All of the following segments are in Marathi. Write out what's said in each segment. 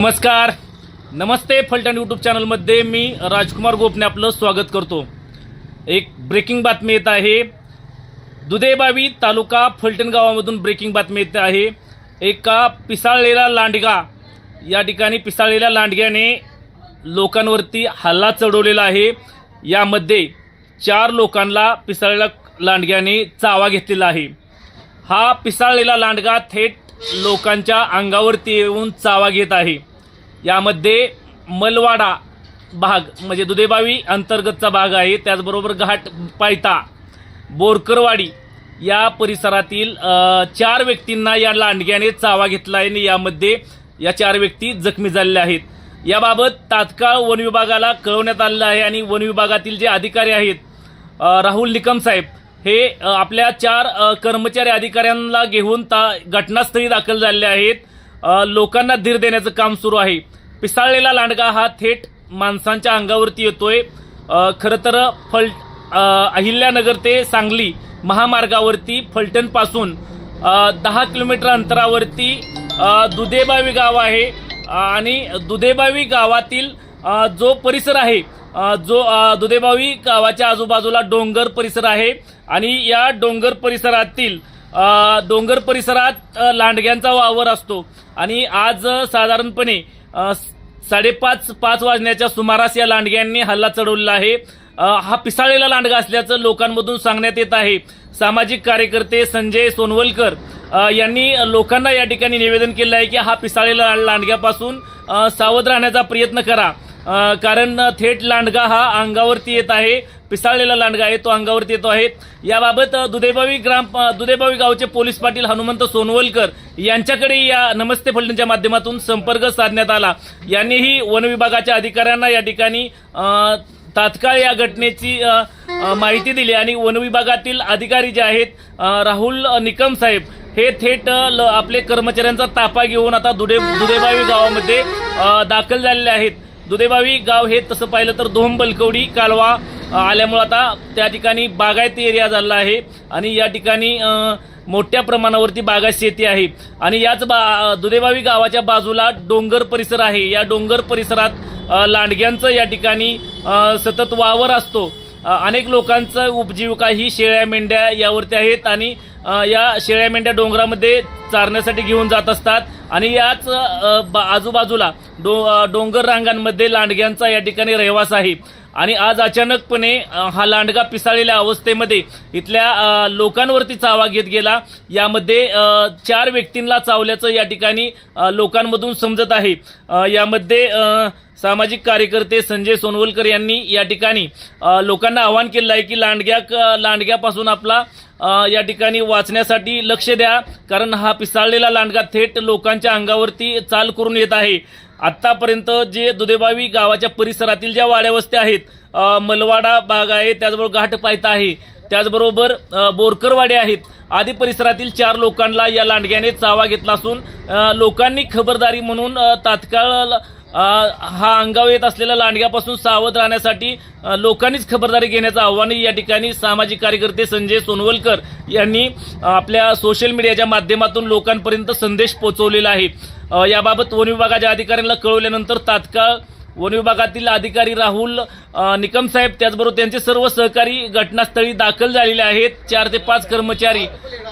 नमस्कार. नमस्ते फलटण यूट्यूब चॅनलमध्ये मी राजकुमार गोपने आपलं स्वागत करतो. एक ब्रेकिंग बातमी येत आहे. दुधेबावी तालुका फलटण गावामधून ब्रेकिंग बातमी येत आहे. एका पिसाळलेला लांडगा या ठिकाणी पिसाळलेल्या लांडग्याने लोकांवरती हल्ला चढवलेला आहे. यामध्ये चार लोकांना पिसाळलेल्या लांडग्याने चावा घेतलेला आहे. हा पिसाळलेला लांडगा थेट लोकांच्या अंगावरती येऊन चावा घेत आहे. यामध्ये मलवाडा भाग म्हणजे दुधेबावी अंतर्गतचा भाग आहे. त्याचबरोबर घाट पायता बोरकरवाडी या परिसरातील चार व्यक्तींना या लांडग्याने चावा घेतला आहे आणि यामध्ये या चार व्यक्ती जखमी झालेल्या आहेत. याबाबत तात्काळ वन विभागाला कळवण्यात आलेलं आहे आणि वन विभागातील जे अधिकारी आहेत राहुल निकम साहेब हे आपल्या चार कर्मचारी अधिकाऱ्यांना घेऊन ता घटनास्थळी दाखल झालेले आहेत. लोकांना धीर देण्याचं काम सुरू आहे. पिसाळलेला लांडगा हा थेट माणसांच्या अंगावरती येतोय. खरं तर फल अहिल्यानगर ते सांगली महामार्गावरती फलटणपासून दहा किलोमीटर अंतरावरती दुधेबावी गाव आहे. आणि दुधेबावी गावातील जो परिसर आहे जो दुधेबावी गावाच्या आजूबाजूला डोंगर परिसर आहे. आणि या डोंगर परिसरातील डोंगर परिसरात लांडग्यांचा वावर असतो. आणि आज साधारणपणे साडेपाच पाच वाजण्याच्या सुमारास या लांडग्यांनी हल्ला चढवलेला आहे. हा पिसाळेला लांडगा असल्याचं लोकांमधून सांगण्यात येत आहे. सामाजिक कार्यकर्ते संजय सोनवलकर यांनी लोकांना या ठिकाणी निवेदन केलं आहे की हा पिसाळेला लांडग्यापासून सावध राहण्याचा प्रयत्न करा. कारण थेट लांडगा हा अंगावरती येत आहे पिसाळलेला लांडगा आहे तो अंगावरती येतो आहे. याबाबत दुधेबावी ग्राम दुधेबावी गावचे पोलीस पाटील हनुमंत सोनवलकर यांच्याकडे या नमस्ते फलटणच्या माध्यमातून संपर्क साधण्यात आला. यांनीही वन विभागाच्या अधिकाऱ्यांना या ठिकाणी तात्काळ या घटनेची माहिती दिली आणि वन विभागातील अधिकारी जे आहेत राहुल निकम साहेब हे थेट ल- आपले कर्मचाऱ्यांचा ताफा घेऊन आता दुधे दुधेबावी गावामध्ये दाखल झालेले आहेत. दुधेबावी गाव हे तसं पाहिलं तर दोम बलकवडी कालवा आल्यामुळं आता त्या ठिकाणी बागायती एरिया झाला आहे आणि या ठिकाणी मोठ्या प्रमाणावरती बागा शेती आहे. आणि याच बा दुधेबावी गावाच्या बाजूला डोंगर परिसर आहे. या डोंगर परिसरात लांडग्यांचं या ठिकाणी सतत वावर असतो. अनेक लोकांचं उपजीविका ही शेळ्या मेंढ्या यावरती आहेत आणि या शेळ्या मेंढ्या डोंगरामध्ये चारण्यासाठी घेऊन जात असतात. आणि याच बा- आजूबाजूला डो डोंगर रांगांमध्ये लांडग्यांचा या ठिकाणी रहिवास आहे. आणि आज अचानकपणे हा लांडगा पिसाळलेल्या अवस्थेमध्ये इथल्या लोकांवरती चावा घेत गेला. यामध्ये चार व्यक्तींना चावल्याचं या ठिकाणी लोकांमधून समजत आहे. यामध्ये सामाजिक कार्यकर्ते संजय सोनवलकर यांनी या ठिकाणी लोकांना आवाहन केलं आहे की लांडग्या लांडग्यापासून आपला या ठिकाणी वाचण्यासाठी लक्ष द्या. कारण हा पिसाळलेला लांडगा थेट लोकांच्या अंगावरती चाल करून येत आहे. आत्तापर्यंत जे दुधेबावी गावाच्या परिसरातील ज्या वाड्यावस्त्या आहेत मलवाडा भाग आहे त्याचबरोबर घाट पायता आहे त्याचबरोबर बोरकरवाडे आहेत आदी परिसरातील चार लोकांना या लांडग्याने चावा घेतला असून लोकांनी खबरदारी म्हणून तात्काळ हा अंगावर येत असलेल्या लांडग्यापासून सावध राहण्यासाठी लोकांनीच खबरदारी घेण्याचं आव्हान या ठिकाणी सामाजिक कार्यकर्ते संजय सोनवलकर यांनी आपल्या सोशल मीडियाच्या माध्यमातून लोकांपर्यंत संदेश पोहोचवलेला आहे. याबाबत वन विभागाच्या अधिकाऱ्यांना कळवल्यानंतर तात्काळ वन विभागातील अधिकारी राहुल निकम साहेब त्याचबरोबर त्यांचे सर्व सहकारी घटनास्थळी दाखल झालेले आहेत. चार ते पाच कर्मचारी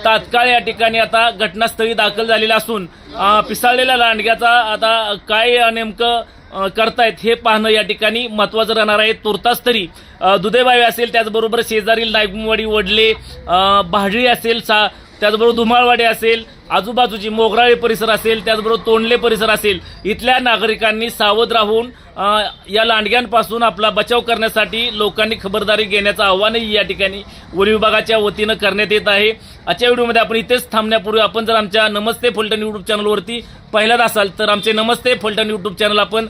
तात्काळ या ठिकाणी आता घटनास्थळी दाखल झालेले असून पिसाळलेल्या लांडग्याचा आता काय नेमकं करतायत हे पाहणं या ठिकाणी महत्वाचं राहणार आहे. तुर्तास तरी अ, दुधेबावी असेल त्याचबरोबर शेजारील नायगुमवाडी वडले भाडळी असेल सा त्याचबरोबर धुमाळवाडी असेल आजूबाजूची मोगराळे परिसर असेल त्याचबरोबर तोंडले परिसर असेल इथल्या नागरिकांनी सावध राहून या लांडग्यांपासून आपला बचाव करण्यासाठी लोकांनी खबरदारी घेण्याचं आव्हानही या ठिकाणी वन विभागाच्या वतीनं करण्यात येत आहे. आजच्या व्हिडिओमध्ये आपण इथेच थांबण्यापूर्वी आपण जर आमच्या नमस्ते फलटण यूट्यूब चॅनलवरती पहिल्यांदा असाल तर आमचे नमस्ते फलटण यूट्यूब चॅनल आपण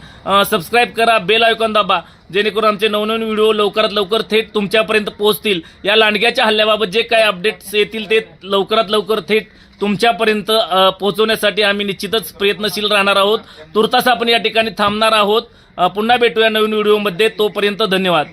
सबस्क्राईब करा बेल आयकॉन दाबा जेणेकरून आमचे नवनवीन व्हिडिओ लवकरात लवकर थेट तुमच्यापर्यंत पोहोचतील. या लांडग्याच्या हल्ल्याबाबत जे काही अपडेट्स येतील ते लवकरात लवकर थेट तुमच्यापर्यंत पोहोचवण्यासाठी आम्ही निश्चितच प्रयत्नशील राहणार आहोत. तुर्तास आपण या ठिकाणी थांबणार आहोत. पुन्हा भेटूया नवीन व्हिडिओमध्ये. तोपर्यंत धन्यवाद.